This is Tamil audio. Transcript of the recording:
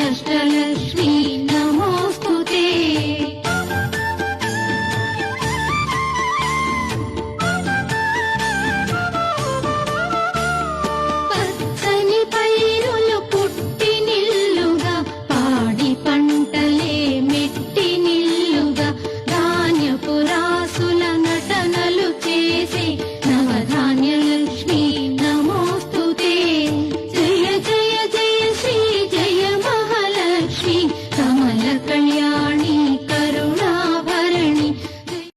ಅಷ್ಟಲಕ್ಷ್ಮಿ கமல கல்யாணி.